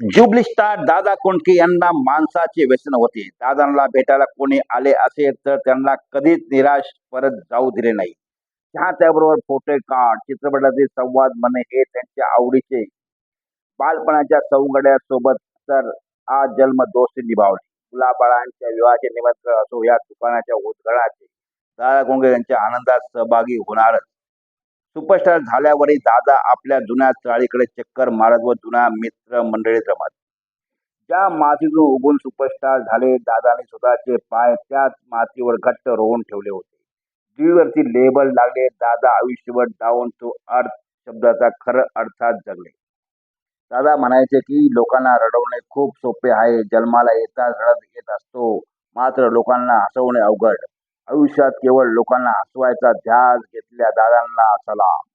Jubilee star Dada Kondke यांना माणसाचे व्यसन होते. दादांना भेटायला कोणी आले असेल तर त्यांना कधीच निराश परत जाऊ दिले नाही. त्याबरोबर फोटो काढ चित्रपटातील संवाद म्हणे हे त्यांच्या आवडीचे. बालपणाच्या सौंगड्यासोबत तर आज जन्म दोस्ती निभावली. मुलाबाळांच्या विवाहाचे निमंत्रण असो या दुकानाच्या उद्घाटनाचे. दादा कोंडके यांच्या आनंदात सहभागी होणारच. सुपरस्टार झाल्यावरही दादा आपल्या जुन्या चाळीकडे चक्कर मारत व जुन्या मित्र मंडळीत रमत. ज्या मातीतून उगून सुपरस्टार झाले दादाने स्वतःचे पाय त्याच मातीवर घट्ट रोवून ठेवले होते. जीवरती लेबल लागले दादा आयुष्यभर डाऊन टू अर्थ शब्दाचा खरं अर्थात जगले. दादा म्हणायचे की लोकांना रडवणे खूप सोपे आहे जन्माला येताच रडत येत असतो. मात्र लोकांना हसवणे अवघड. आयुष्यात केवळ लोकांना हसवायचा ध्यास घेतल्या दादांना सलाम